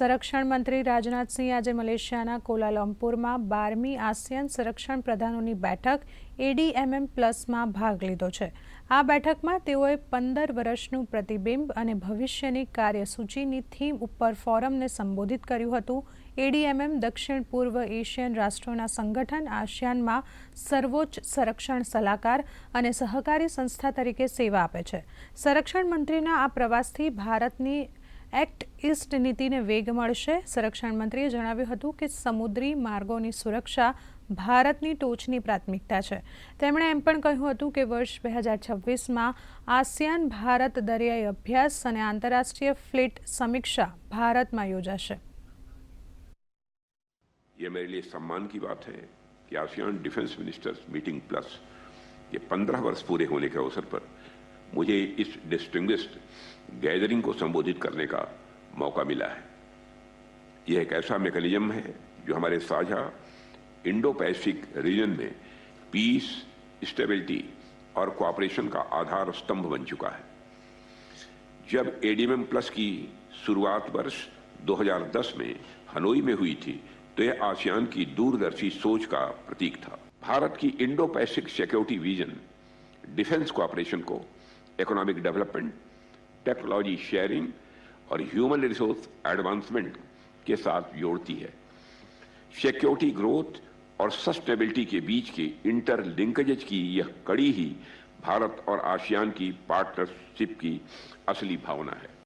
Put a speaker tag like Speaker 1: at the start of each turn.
Speaker 1: સંરક્ષણ મંત્રી રાજનાથસિંહ આજે મલેશિયાના કોલાલંપુરમાં બારમી આસિયાન સંરક્ષણ પ્રધાનોની બેઠક એડીએમએમ પ્લસમાં ભાગ લીધો છે. આ બેઠકમાં તેઓએ પંદર વર્ષનું પ્રતિબિંબ અને ભવિષ્યની કાર્યસૂચિની થીમ ઉપર ફોરમને સંબોધિત કર્યું હતું. એડીએમએમ દક્ષિણ પૂર્વ એશિયન રાષ્ટ્રોના સંગઠન આસિયાનમાં સર્વોચ્ચ સંરક્ષણ સલાહકાર અને સહકારી સંસ્થા તરીકે સેવા આપે છે. સંરક્ષણ મંત્રીના આ પ્રવાસથી ભારતની એક્ટ ઇસ્ટ નીતિને વેગ મળશે સંરક્ષણ મંત્રીએ જણાવ્યું હતું કે સમુદ્રી માર્ગોની સુરક્ષા ભારતની ટોચની પ્રાથમિકતા છે તેમણે એમ પણ કહ્યું હતું કે વર્ષ બે હજાર છવ્વીસમાં આસિયાન ભારત દરિયાઈ અભ્યાસ અને આંતરરાષ્ટ્રીય ફ્લીટ સમીક્ષા ભારતમાં યોજાશે
Speaker 2: ये मेरे लिए सम्मान की बात है कि ASEAN defence ministers meeting plus ये पंद्रह वर्ष पूरे होने के अवसर पर मुझे इस डिस्टिंग्विश्ड गैदरिंग को संबोधित करने का मौका मिला है। यह एक ऐसा मैकेनिज्म है जो हमारे साझा इंडो पैसिफिक रीजन में पीस स्टेबिलिटी और कोऑपरेशन का आधार स्तंभ बन चुका है। जब एडीएमएम प्लस की शुरुआत वर्ष 2010 में हनोई में हुई थी तो यह आसियान की दूरदर्शी सोच का प्रतीक था। भारत की Indo Pacific security vision defence cooperation को इकोनॉमिक डेवलपमेंट टेक्नोलॉजी शेयरिंग और ह्यूमन रिसोर्स एडवांसमेंट के साथ जोड़ती है। सिक्योरिटी ग्रोथ और सस्टेबिलिटी के बीच के इंटर लिंकेजेज की यह कड़ी ही भारत और आसियान की पार्टनरशिप की असली भावना है।